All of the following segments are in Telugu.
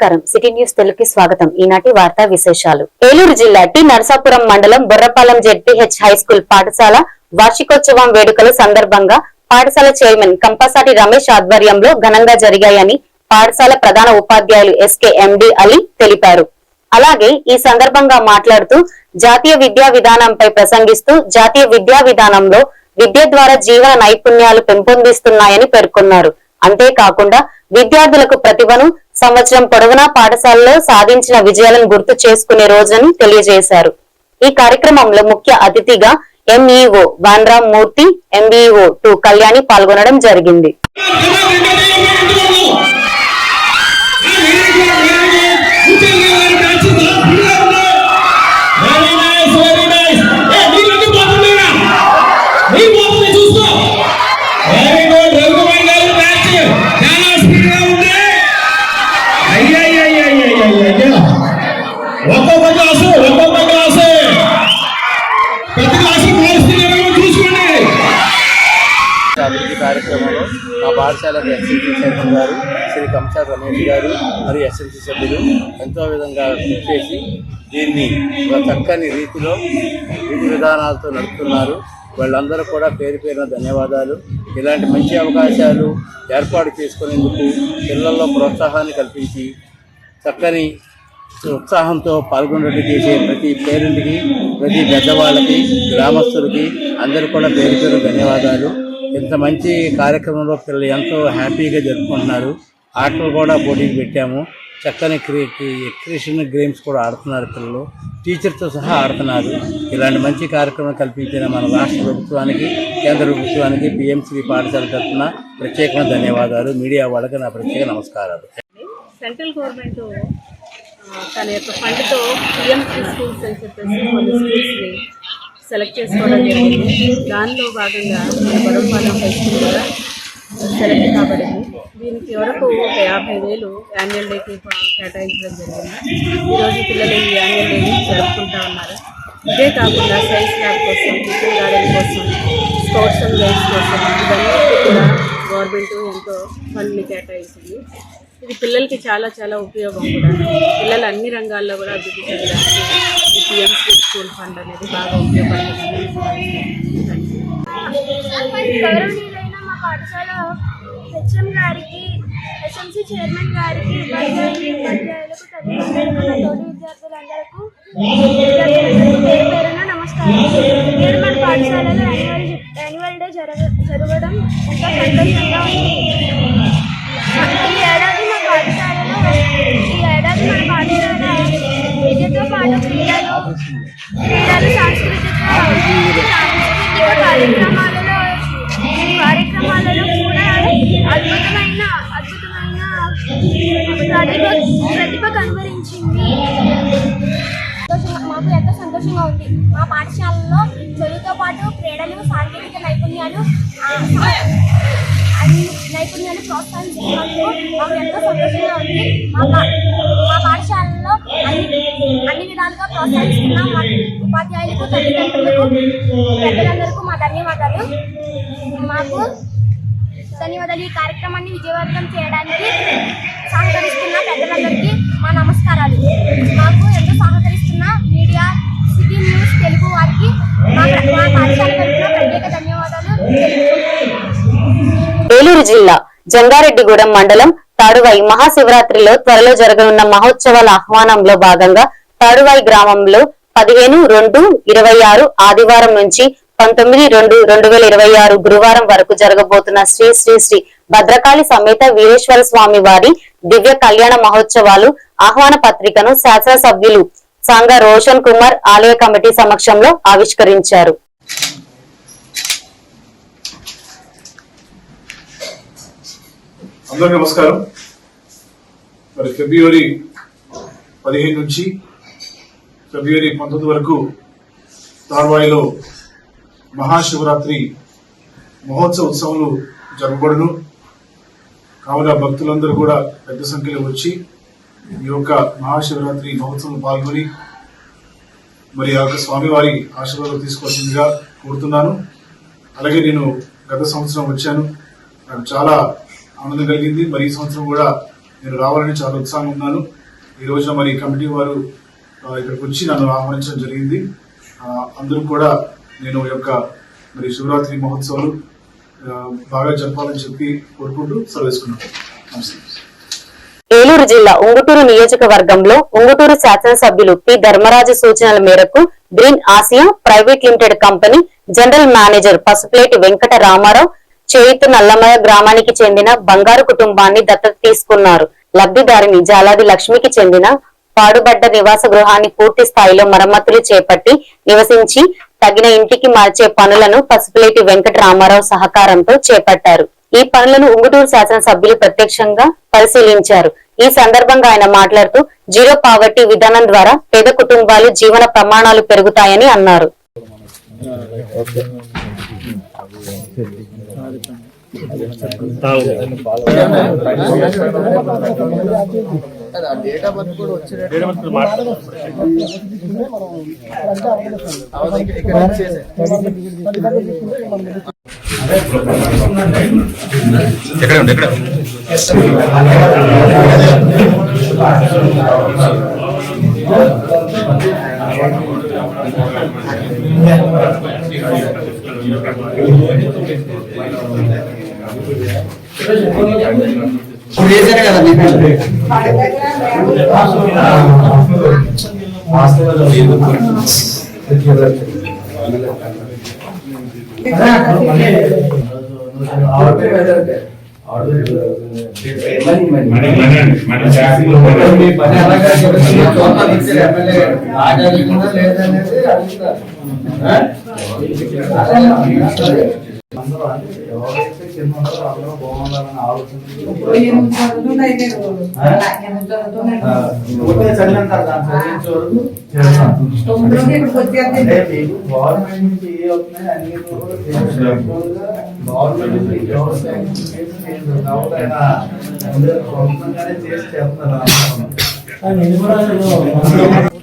నమస్కారం. సిటీ న్యూస్ తెలుగుకి స్వాగతం. ఈనాటి వార్తా విశేషాలు. ఏలూరు జిల్లా టి నరసాపురం మండలం బుర్రపాలెం జెడ్పీహెచ్ హై స్కూల్ పాఠశాల వార్షికోత్సవం వేడుకల సందర్భంగా పాఠశాల చైర్మన్ కంపసాటి రమేష్ ఆధ్వర్యంలో ఘనంగా జరిగాయని పాఠశాల ప్రధాన ఉపాధ్యాయులు ఎస్కే ఎండి అలీ తెలిపారు. అలాగే ఈ సందర్భంగా మాట్లాడుతూ జాతీయ విద్యా విధానంపై ప్రసంగిస్తూ జాతీయ విద్యా విధానంలో విద్య ద్వారా జీవన నైపుణ్యాలు పెంపొందిస్తున్నాయని పేర్కొన్నారు. అంతేకాకుండా విద్యార్థులకు ప్రతిభను సంవత్సరం పొడవునా పాఠశాలలో సాధించిన విజయాలను గుర్తు చేసుకునే రోజుని తెలియజేశారు. ఈ కార్యక్రమంలో ముఖ్య అతిథిగా ఎంఈఓ బాన్రామ్ మూర్తి ఎంబీఓ టు కళ్యాణి పాల్గొనడం జరిగింది. కార్యక్రమంలో మా పాఠశాల ఎస్ఎల్సీ చైర్మన్ గారు శ్రీ కంసా రమేష్ గారు మరియు ఎస్ఎల్సీ సభ్యులు ఎంతో విధంగా కృషి చేసి దీన్ని ఒక చక్కని రీతిలో విధి విధానాలతో నడుపుతున్నారు. వాళ్ళందరూ కూడా పేరు పేరున ధన్యవాదాలు. ఇలాంటి మంచి అవకాశాలు ఏర్పాటు చేసుకునేందుకు పిల్లల్లో ప్రోత్సాహాన్ని కల్పించి చక్కని ఉత్సాహంతో పాల్గొనేట్టు చేసే ప్రతి పేరెంట్కి ప్రతి పెద్దవాళ్ళకి గ్రామస్తులకి అందరూ కూడా పేరు పేరు ధన్యవాదాలు. ఇంత మంచి కార్యక్రమంలో పిల్లలు ఎంతో హ్యాపీగా జరుపుకుంటున్నారు. ఆటలు కూడా పోటీలు పెట్టాము. చక్కని క్రీ ఎక్స్క్రిషన్ గేమ్స్ కూడా ఆడుతున్నారు పిల్లలు. టీచర్తో సహా ఆడుతున్నారు. ఇలాంటి మంచి కార్యక్రమం కల్పించిన మన రాష్ట్ర ప్రభుత్వానికి కేంద్ర ప్రభుత్వానికి పిఎంసీ పాఠశాల తరఫున ప్రత్యేకమైన ధన్యవాదాలు. మీడియా వాళ్ళకి నా ప్రత్యేక నమస్కారాలు. సెంట్రల్ గవర్నమెంట్ తన యొక్క ఫండ్తో పిఎంసీ స్కూల్స్ అని చెప్పేసి కొన్ని స్కూల్స్ని సెలెక్ట్ చేసుకోవడం జరిగింది. దానిలో భాగంగా గొడవపాలెం బొరంపాలెం హై స్కూల్ కూడా సెలెక్ట్ కాబడింది. దీనికి వరకు ఒక యాభై వేలు యాన్యువల్ డేకి కేటాయించడం జరిగింది. ఈరోజు పిల్లలు ఈ యాన్యువల్ డేని జరుపుకుంటా ఉన్నారు. ఇదే కాకుండా సైన్స్ ల్యాబ్ కోసం కిచెన్ గార్డెన్ కోసం స్పోర్ట్స్ అండ్ గేమ్స్ కోసం ఇవన్నీ కూడా గవర్నమెంట్ ఎంతో ఫండ్ని కేటాయించింది. ఇది పిల్లలకి చాలా చాలా ఉపయోగం కూడా. పిల్లలు అన్ని రంగాల్లో కూడా అభివృద్ధి చెందడానికి ఈ స్కూల్ ఫండ్ అనేది బాగా ఉపయోగపడుతుంది. గౌరవనీయులైన మా పాఠశాల హెచ్ఎం గారికి ఎస్ఎంసీ చైర్మన్ గారికి ఉపాధ్యాయులు ఉపాధ్యాయులకు తోటి విద్యార్థులందరకు పేరు పేరున నమస్కారం. నేను మన పాఠశాలలో యాన్యువల్ యాన్యువల్ డే జరగ జరగడం ఎంతో సంతోషంగా ఉంది. క్రీడలు క్రీడలు సాంస్కృతిక సాంస్కృతిక కార్యక్రమాలలో కార్యక్రమాలలో కూడా అద్భుతమైన అద్భుతమైన ప్రతిభ ప్రతిభ కనబరించింది సంతోషంగా- మాకు ఎంతో సంతోషంగా ఉంది. మా పాఠశాలలో చదువుతో పాటు క్రీడలు సాంకేతిక నైపుణ్యాలు అన్ని నైపుణ్యాలు ప్రోత్సహించినందుకు మాకు ఎంతో సంతోషంగా ఉంది. మా పా- విధాలుగా అన్ని అన్ని విధాలుగా ప్రోత్సహిస్తున్న. మా ఉపాధ్యాయులకు తల్లిదండ్రులకు పెద్దలందరికీ మా ధన్యవాదాలు. మాకు ధన్యవాదాలు. ఈ కార్యక్రమాన్ని విజయవంతం చేయడానికి సహకరిస్తున్న పెద్దలందరికీ మా నమస్కారాలు. మాకు ఎంతో సహకరిస్తున్న మీడియా సిటీ న్యూస్ తెలుగు వారికి మా పాఠశాల తరఫున ప్రత్యేక ధన్యవాదాలు. ఏలూరు జిల్లా జంగారెడ్డిగూడెం మండలం తాడువాయి మహాశివరాత్రిలో త్వరలో జరగనున్న మహోత్సవాల ఆహ్వానంలో భాగంగా తాడువాయి గ్రామంలో పదిహేను రెండు ఇరవై ఆరు ఆదివారం నుంచి పంతొమ్మిది రెండు రెండు వేల ఇరవై ఆరు గురువారం వరకు జరగబోతున్న శ్రీ శ్రీ శ్రీ భద్రకాళి సమేత వీరేశ్వర స్వామి వారి దివ్య కళ్యాణ మహోత్సవాలు ఆహ్వాన పత్రికను శాసనసభ్యులు సంఘ రోషన్ కుమార్ ఆలయ కమిటీ సమక్షంలో ఆవిష్కరించారు. అందరికీ నమస్కారం. మరి ఫిబ్రవరి పదిహేను నుంచి ఫిబ్రవరి పంతొమ్మిది వరకు తార్వాయిలో మహాశివరాత్రి మహోత్సవ ఉత్సవాలు జరగబడును. కావున భక్తులందరూ కూడా పెద్ద సంఖ్యలో వచ్చి ఈ యొక్క మహాశివరాత్రి మహోత్సవం పాల్గొని మరి ఆ యొక్క స్వామివారి ఆశీర్వాదం తీసుకోవాల్సిందిగా కోరుతున్నాను. అలాగే నేను గత సంవత్సరం వచ్చాను. నాకు చాలా ఆనందం కలిగింది. మరి ఈ సంవత్సరం కూడా నేను రావాలని చాలా ఉత్సాహం ఉన్నాను. ఈ రోజున మరి కమిటీ వారు ఇక్కడికి వచ్చి నన్ను ఆహ్వానించడం జరిగింది. అందరూ కూడా నేను యొక్క మరి శివరాత్రి మహోత్సవాలు బాగా జరపాలని చెప్పి కోరుకుంటూ సెలవేసుకున్నాను. నమస్తే. ఏలూరు జిల్లా ఉంగుటూరు నియోజకవర్గంలో ఉంగుటూరు శాసనసభ్యులు పి. ధర్మరాజు సూచనల మేరకు green Asia private limited company general manager Pasupuleti Venkata Ramarao చేయుతు నల్లమయ గ్రామానికి చెందిన బంగారు కుటుంబాన్ని దత్తత తీసుకున్నారు. లబ్ధిదారిని జాలాది లక్ష్మికి చెందిన పాడుబడ్డ నివాస గృహాన్ని పూర్తి స్థాయిలో మరమ్మతులు చేపట్టి నివసించి తగిన ఇంటికి మార్చే పనులను పసుపులేటి వెంకట రామారావు సహకారంతో చేపట్టారు. ఈ పనులను ఉంగుటూరు శాసనసభ్యులు ప్రత్యక్షంగా పరిశీలించారు. ఈ సందర్భంగా ఆయన మాట్లాడుతూ జీరో పావర్టీ విధానం ద్వారా పేద కుటుంబాలు జీవన ప్రమాణాలు పెరుగుతాయని అన్నారు. డేట్ ఆఫ్ బర్త్ కూడా వచ్చేటప్పుడు ఎక్కడ ఉండి ఎక్కడ Thank వేశారు కదా మీకు ఆడకుండా లేదనేది అడుగుతారు ఎవరైతే కింద ఉంటారో అందరూ బాగుండాలని ఆలోచన చదివిన గవర్నమెంట్ నుంచి ఏ వస్తున్నాయి అన్ని గవర్నమెంట్ నుంచి ఎవరైనా చేసి చేస్తున్నారు.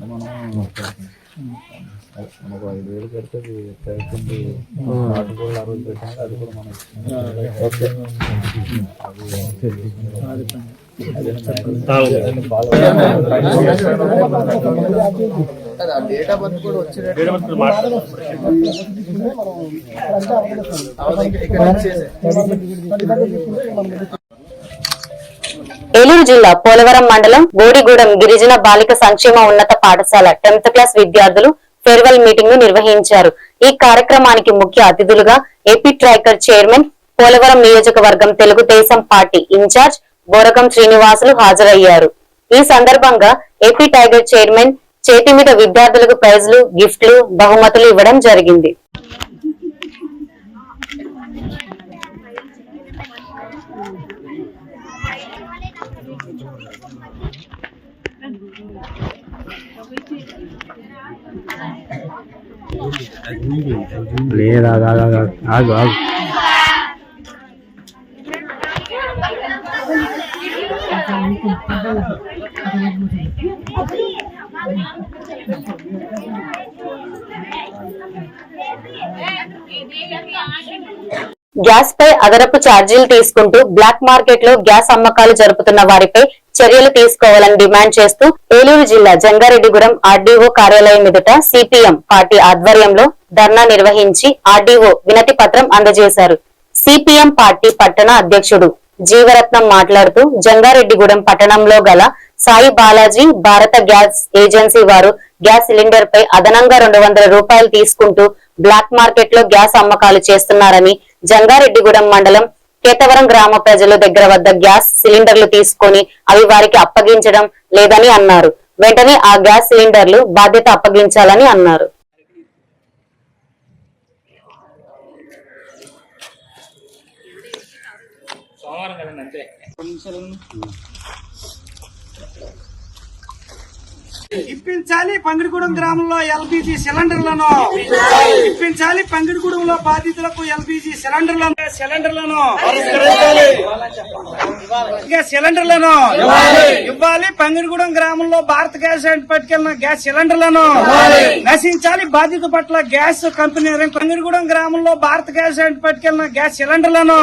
మనం మనకు ఐదు వేలు కడితే అది పెరుగుతుంది నాటుకోళ్ళు ఆ రోజు పెట్టాలి అది కూడా మనకి ఓకే. డేటా బర్త్ కూడా వచ్చినట్టు ఏలూరు జిల్లా పోలవరం మండలం గోడిగూడెం గిరిజన బాలిక సంక్షేమ ఉన్నత పాఠశాల టెన్త్ క్లాస్ విద్యార్థులు ఫేర్వెల్ మీటింగ్ను నిర్వహించారు. ఈ కార్యక్రమానికి ముఖ్య అతిథులుగా ఏపీ ట్రైకర్ చైర్మన్ పోలవరం నియోజకవర్గం తెలుగుదేశం పార్టీ ఇన్ఛార్జ్ బోరగం శ్రీనివాసులు హాజరయ్యారు. ఈ సందర్భంగా ఏపీ టైగర్ చైర్మన్ చేతి మీద విద్యార్థులకు ప్రైజ్లు గిఫ్ట్లు బహుమతులు ఇవ్వడం జరిగింది. లేదు ఆగు ఆగు ఆగు ఆగు ఆగు గ్యాస్ పై అదనపు ఛార్జీలు తీసుకుంటూ బ్లాక్ మార్కెట్లో గ్యాస్ అమ్మకాలు జరుపుతున్న వారిపై చర్యలు తీసుకోవాలని డిమాండ్ చేస్తూ ఏలూరు జిల్లా జంగారెడ్డిగూడెం ఆర్డీఓ కార్యాలయం ఎదుట సిపిఎం పార్టీ ఆధ్వర్యంలో ధర్నా నిర్వహించి ఆర్డీఓ వినతి పత్రం అందజేశారు. సిపిఎం పార్టీ పట్టణ అధ్యక్షుడు జీవరత్నం మాట్లాడుతూ జంగారెడ్డిగూడెం పట్టణంలో గల సాయి బాలాజీ భారత గ్యాస్ ఏజెన్సీ వారు గ్యాస్ సిలిండర్ పై అదనంగా రెండు వందల రూపాయలు తీసుకుంటూ బ్లాక్ మార్కెట్లో గ్యాస్ అమ్మకాలు చేస్తున్నారని జంగారెడ్డిగూడెం మండలం కేతవరం గ్రామ ప్రజల దగ్గర వద్ద గ్యాస్ సిలిండర్లు తీసుకొని అవి వారికి అప్పగించడం లేదని అన్నారు. వెంటనే ఆ గ్యాస్ సిలిండర్లు బాధ్యత అప్పగించాలని అన్నారు. ఇప్పించాలి పంగిడిగూడెం గ్రామంలో ఎల్పిజి సిలిండర్లను. ఇప్పించాలి పంగిడిగూడెంలో బాధితులకు ఎల్పిజి సిలిండర్లను. సిలిండర్లను. ఇంకా సిలిండర్లను. ఇవ్వాలి. పంగిడిగూడెం గ్రామంలో భారత గ్యాస్ అండ్ పట్టుకెళ్ళిన గ్యాస్ సిలిండర్లను. నశించాలి బాధిత పట్ల గ్యాస్ కంపెనీ పంగిడిగూడెం గ్రామంలో భారత గ్యాస్ అండ్ పట్టుకెళ్ళిన గ్యాస్ సిలిండర్లను.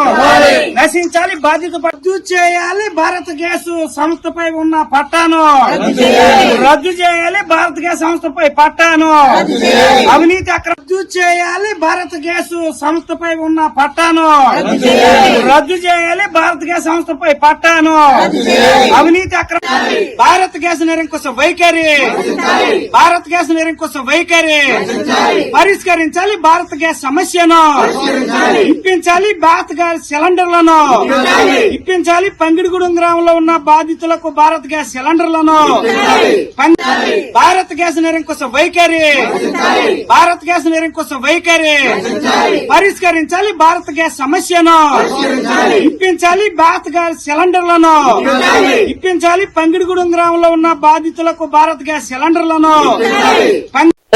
నశించాలి బాధిత రద్దు చేయాలి భారత గ్యాస్ సంస్థపై ఉన్న పట్టాను. రద్దు చేయాలి భారత గ్యాస్ సంస్థపై పట్టాను. అవినీతి అక్రమ రద్దు చేయాలి భారత గ్యాస్ సంస్థపై ఉన్న పట్టాను. రద్దు చేయాలి. భారత గ్యాస్ సంస్థపై పట్టాను. అవినీతి అక్రమ భారత గ్యాస్ నిరంకుశ వైఖరి. భారత గ్యాస్ నిరంకుశ వైఖరి. పరిష్కరించాలి భారత గ్యాస్ సమస్యను. ఇప్పించాలి భారత గ్యాస్ సిలిండర్లను. ఇప్పించాలి. పంగిడిగూడెం గ్రామంలో ఉన్న బాధితులకు భారత గ్యాస్ సిలిండర్లను. పం- భారత గ్యాస్ నిరంకుశ వైఖరి. భారత గ్యాస్ నిరంకుశ వైఖరి. పరిష్కరించాలి భారత గ్యాస్ సమస్యను. ఇప్పించాలి భారత గ్యాస్ సిలిండర్లను. ఇప్పించాలి. పంగిడిగూడెం గ్రామంలో ఉన్న బాధితులకు భారత గ్యాస్ సిలిండర్లను.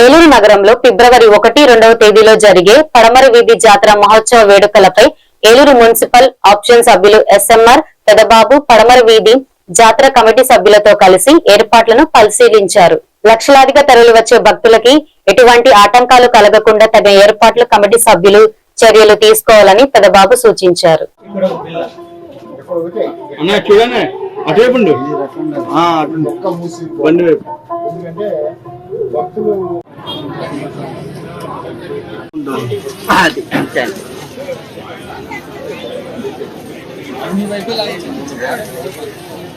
ఏలూరు నగరంలో ఫిబ్రవరి ఒకటి రెండవ తేదీలో జరిగే పడమర వీధి జాతర మహోత్సవ వేడుకలపై ఏలూరు మున్సిపల్ ఆప్షన్ సభ్యులు ఎస్ఎంఆర్ పెదబాబు పడమర వీధి జాతర కమిటీ సభ్యులతో కలిసి ఏర్పాట్లను పరిశీలించారు. లక్షలాదిగా తరలి వచ్చే భక్తులకి ఎటువంటి ఆటంకాలు కలగకుండా తగిన ఏర్పాట్లు కమిటీ సభ్యులు చర్యలు తీసుకోవాలని పెదబాబు సూచించారు. అన్న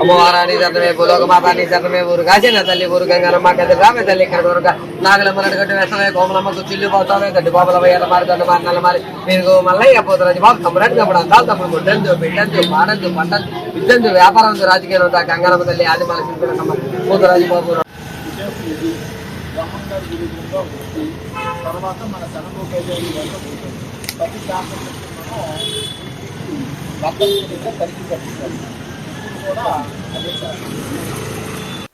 అమ్మవారాని శరణమే భూలోక మాతాని శరణమే ఊరు కాసిన తల్లి ఊరు గంగనమ్మ గది రామే తల్లి ఇక్కడ ఊరుగా నాగలమ్మ నడుగట్టు వేసమే కోమలమ్మకు చిల్లు పోతామే గడ్డి బాబుల వయ్యాల మారి గడ్డ మారి నల్ల మారి మీరు మల్లయ్య పోతురాజు బాబు తమ్ముడు తమ్ముడు అందాలు తమ్ముడు ముడ్డందు బిడ్డందు పాడందు పండందు విద్యందు వ్యాపారం రాజకీయాలు ఉంటా గంగనమ్మ తల్లి ఆదిమాల మన శిల్పినమ్మ పోతురాజు బాబు. తర్వాత మన శనగోపేట ప్రతి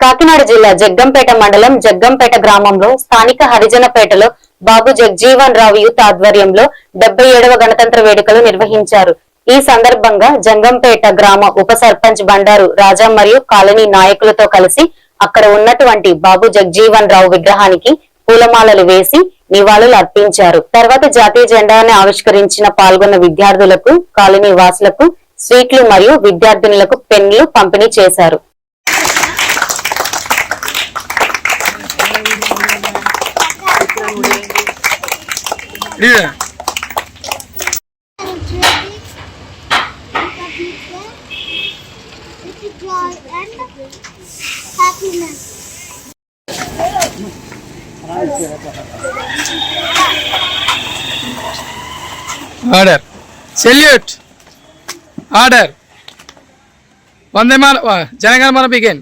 కాకినాడ జిల్లా జగ్గంపేట మండలం జగ్గంపేట గ్రామంలో స్థానిక హరిజనపేటలో బాబు జగ్జీవన్ రావు యూత్ ఆధ్వర్యంలో డెబ్బై ఏడవ గణతంత్ర వేడుకలు నిర్వహించారు. ఈ సందర్భంగా జంగంపేట గ్రామ ఉప సర్పంచ్ బండారు రాజా మరియు కాలనీ నాయకులతో కలిసి అక్కడ ఉన్నటువంటి బాబు జగ్జీవన్ రావు విగ్రహానికి పూలమాలలు వేసి నివాళులు అర్పించారు. తర్వాత జాతీయ జెండాను ఆవిష్కరించిన పాల్గొన్న విద్యార్థులకు కాలనీ వాసులకు స్వీట్లు మరియు విద్యార్థినులకు పెన్లు పంపిణీ చేశారు. happiness. ఆర్డర్ సెల్యూట్ ఆర్డర్ వందే మన జనగణ మన బిగిన్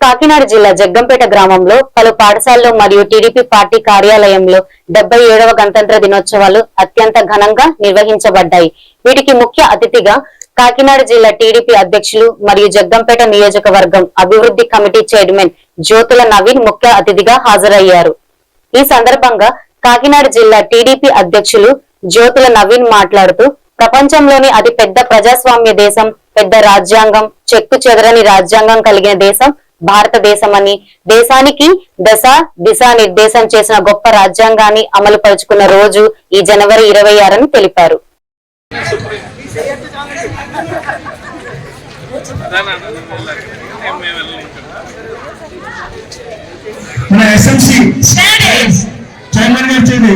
కాకినాడ జిల్లా జగ్గంపేట గ్రామంలో పలు పాఠశాలలో మరియు టీడీపీ పార్టీ కార్యాలయంలో డెబ్బై ఏడవ గణతంత్ర దినోత్సవాలు అత్యంత ఘనంగా నిర్వహించబడ్డాయి. వీటికి ముఖ్య అతిథిగా కాకినాడ జిల్లా టీడీపీ అధ్యక్షులు మరియు జగ్గంపేట నియోజకవర్గం అభివృద్ధి కమిటీ చైర్మన్ జ్యోతుల నవీన్ ముఖ్య అతిథిగా హాజరయ్యారు. ఈ సందర్భంగా కాకినాడ జిల్లా టీడీపీ అధ్యక్షులు జ్యోతుల నవీన్ మాట్లాడుతూ ప్రపంచంలోని అతి పెద్ద ప్రజాస్వామ్య దేశం పెద్ద రాజ్యాంగం చెక్కు చెదరని రాజ్యాంగం కలిగిన దేశం భారతదేశమని దేశానికి దశ దిశా నిర్దేశం చేసిన గొప్ప రాజ్యాంగాన్ని అమలు పరుచుకున్న రోజు ఈ జనవరి ఇరవై ఆరని తెలిపారు. మన ఎస్ఎంసి చైర్మన్ గారు చేయండి.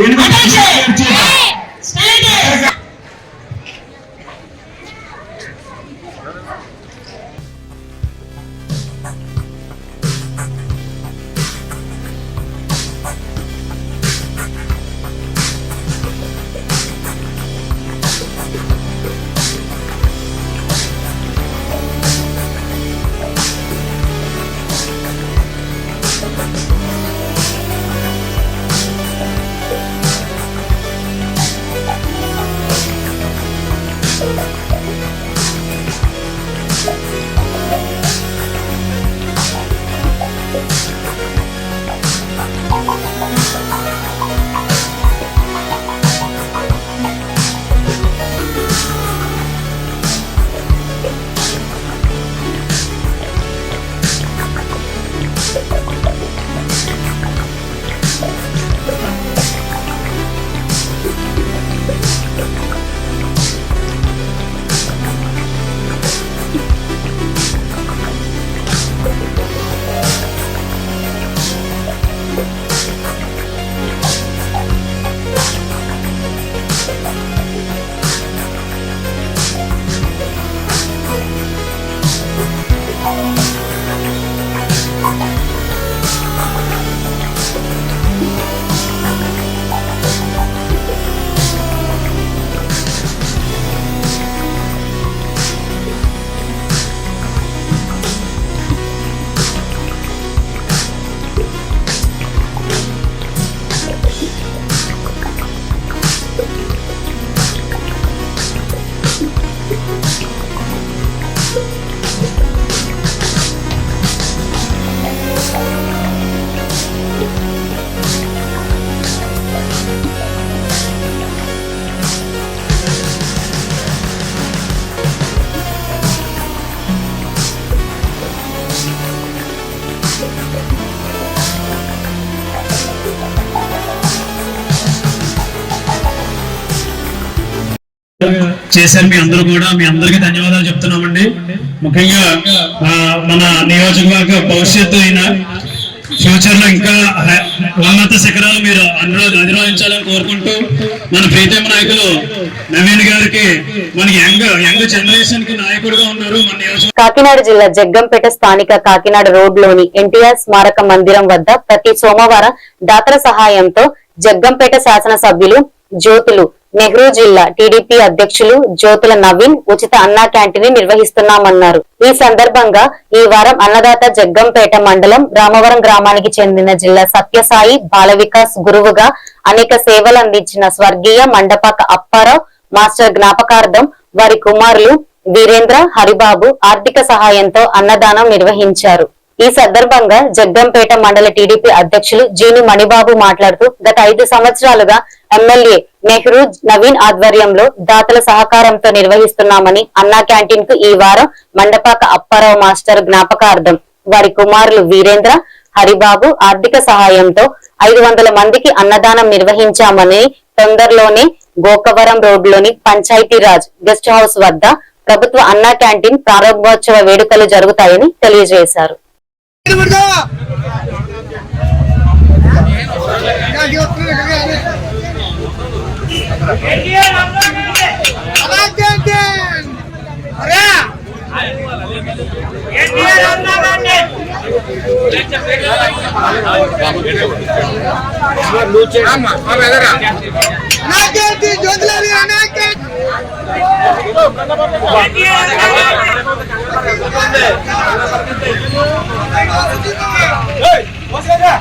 చేశారు మీ అందరూ కూడా. మీ అందరికీ ధన్యవాదాలు చెప్తున్నామండి. ముఖ్యంగా మన నియోజకవర్గ భవిష్యత్తు అయిన ఫ్యూచర్లో ఇంకా ఉన్నత శిఖరాలు మీరు అనురోధ అధిరోహించాలని కోరుకుంటూ మన ప్రీతమ నాయకులు నవీన్ గారికి మన యంగ్ యంగ్ జనరేషన్కి నాయకుడుగా ఉన్నారు మన నియోజక కాకినాడ జిల్లా జగ్గంపేట స్థానిక కాకినాడ రోడ్లోని ఎన్టీఆర్ స్మారక మందిరం వద్ద ప్రతి సోమవారం దాతల సహాయంతో జగ్గంపేట శాసనసభ్యులు జ్యోతులు నెహ్రూ జిల్లా టీడీపీ అధ్యక్షులు జ్యోతుల నవీన్ ఉచిత అన్నా క్యాంటీన్ నిర్వహిస్తున్నామన్నారు. ఈ సందర్భంగా ఈ వారం అన్నదాత జగ్గంపేట మండలం రామవరం గ్రామానికి చెందిన జిల్లా సత్యసాయి బాల వికాస్ గురువుగా అనేక సేవలు అందించిన స్వర్గీయ మండపాక అప్పారావు మాస్టర్ జ్ఞాపకార్థం వారి కుమారులు వీరేంద్ర హరిబాబు ఆర్థిక సహాయంతో అన్నదానం నిర్వహించారు. ఈ సందర్భంగా జగ్గంపేట మండల టీడీపీ అధ్యక్షులు జీని మణిబాబు మాట్లాడుతూ గత ఐదు సంవత్సరాలుగా ఎమ్మెల్యే నెహ్రూ నవీన్ ఆధ్వర్యంలో దాతల సహకారంతో నిర్వహిస్తున్నామని అన్నా క్యాంటీన్కు ఈ వారం మండపాక అప్పారావు మాస్టర్ జ్ఞాపకార్థం. వారి కుమారులు వీరేంద్ర హరిబాబు ఆర్థిక సహాయంతో ఐదు వందల మందికి అన్నదానం నిర్వహించామని తొందరలోనే గోకవరం రోడ్లోని పంచాయతీరాజ్ గెస్ట్ హౌస్ వద్ద ప్రభుత్వ అన్నా క్యాంటీన్ ప్రారంభోత్సవ వేడుకలు జరుగుతాయని తెలియజేశారు. జ్యోతిలారి అనాకే Hey, what's that?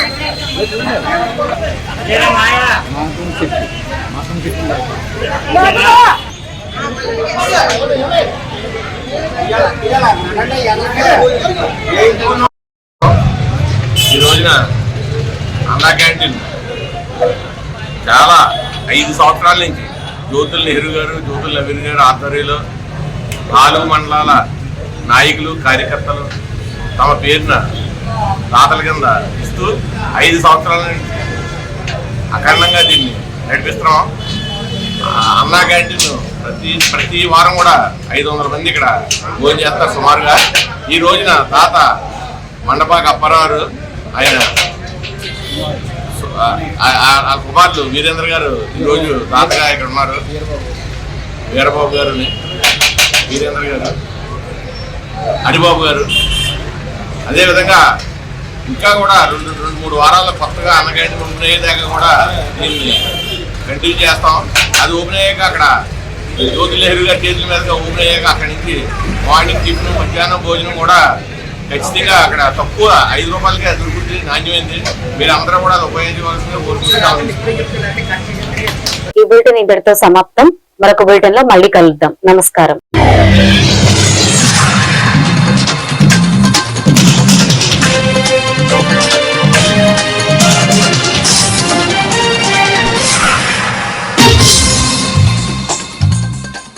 ఈ రోజున అన్నా క్యాంటీన్. చాలా ఐదు సంవత్సరాల నుంచి జ్యోతుల్ నెహ్రూ గారు జ్యోతుల్ నవీన్ గారు ఆధ్వర్యంలో నాలుగు మండలాల నాయకులు కార్యకర్తలు తమ పేరున దాతల కింద ఇస్తూ ఐదు సంవత్సరాల నుంచి అఖండంగా దీన్ని నడిపిస్తున్నాం. అన్నా క్యాంటీన్ ప్రతి ప్రతి వారం కూడా ఐదు వందల మంది ఇక్కడ భోజనం చేస్తారు సుమారుగా. ఈ రోజున తాత మండపాక అప్పారావు ఆయన ఆ కుమారులు వీరేంద్ర గారు ఈరోజు తాతగా ఇక్కడ ఉన్నారు. వీరబాబు గారు వీరేంద్ర గారు హరిబాబు గారు. అదేవిధంగా ఇంకా కూడా రెండు రెండు మూడు వారాల్లో కొత్తగా అన్నగంటి ఓపెన్ అయ్యేదాకా కూడా దీన్ని కంటిన్యూ చేస్తాం. అది ఓపెన్ అయ్యాక అక్కడ జ్యోతి నెహ్రూ గారి చేతుల మీదుగా ఓపెన్ అయ్యాక అక్కడి నుంచి మార్నింగ్ టిఫిన్ మధ్యాహ్నం భోజనం కూడా ఖచ్చితంగా అక్కడ తక్కువ ఐదు రూపాయలకే దొరుకుతుంది నాణ్యమైంది. మీరు అందరూ కూడా అది ఉపయోగించవలసిందిగా కోరుకుంటున్నాం. ఈ బులెటిన్ ఇంతటితో సమాప్తం. మరొక బులెటిన్లో మళ్ళీ కలుద్దాం. నమస్కారం.